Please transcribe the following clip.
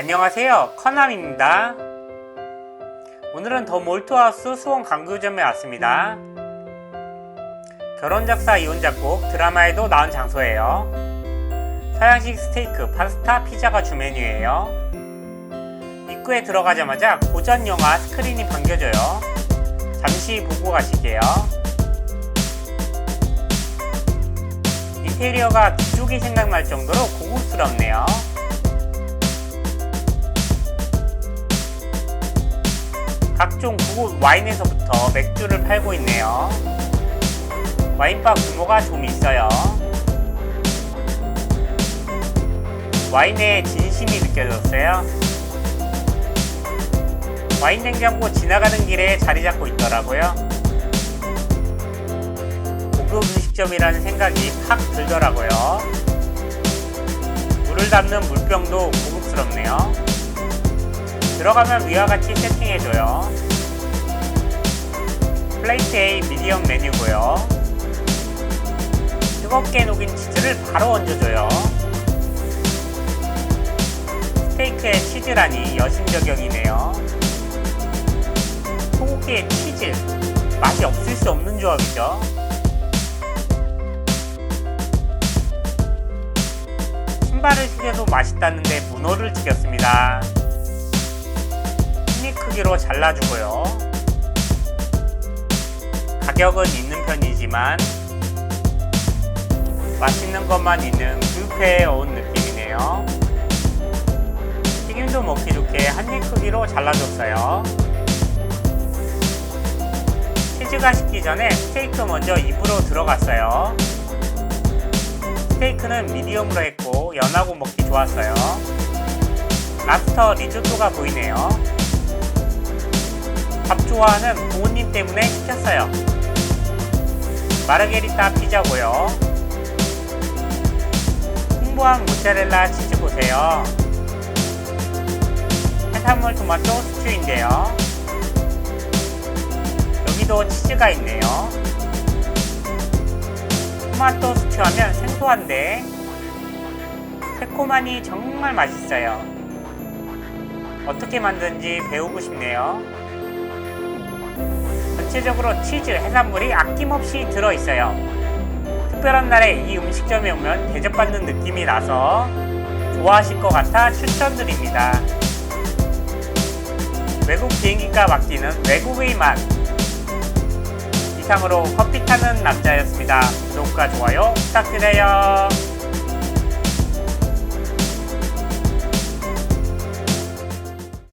안녕하세요. 커남입니다. 오늘은 더 몰트하우스 수원 강교점에 왔습니다. 결혼작사 이혼작곡 드라마에도 나온 장소예요. 서양식 스테이크, 파스타, 피자가 주 메뉴예요. 입구에 들어가자마자 고전 영화 스크린이 반겨져요. 잠시 보고 가실게요. 인테리어가 귀족이 생각날 정도로 고급스럽네요 각종 고급 와인에서부터 맥주를 팔고 있네요. 와인바 규모가 좀 있어요. 와인에 진심이 느껴졌어요. 와인 냉장고 지나가는 길에 자리 잡고 있더라고요. 고급 음식점이라는 생각이 팍 들더라고요. 물을 담는 물병도 고급스럽네요. 들어가면 위와 같이 세팅해줘요. 플레이트 A 미디엄 메뉴고요. 뜨겁게 녹인 치즈를 바로 얹어줘요. 스테이크에 치즈라니 여신저격이네요. 소고기에 치즈 맛이 없을 수 없는 조합이죠. 신발을 튀겨도 맛있다는데 문어를 튀겼습니다. 크기로 잘라주고요. 가격은 있는 편이지만 맛있는 것만 있는 뷔페에 온 느낌이네요. 튀김도 먹기 좋게 한 입 크기로 잘라줬어요. 치즈가 식기 전에 스테이크 먼저 입으로 들어갔어요. 스테이크는 미디엄으로 했고 연하고 먹기 좋았어요. 랍스터 리조또가 보이네요. 밥 좋아하는 부모님 때문에 시켰어요. 마르게리타 피자고요. 풍부한 모짜렐라 치즈 보세요. 해산물 토마토 스튜인데요. 여기도 치즈가 있네요. 토마토 스튜하면 생소한데 새콤하니 정말 맛있어요. 어떻게 만드는지 배우고 싶네요. 전체적으로 치즈, 해산물이 아낌없이 들어있어요. 특별한 날에 이 음식점에 오면 대접받는 느낌이 나서 좋아하실 것 같아 추천드립니다. 외국 비행기가 맡기는 외국의 맛. 이상으로 커피 타는 남자였습니다. 구독과 좋아요 부탁드려요.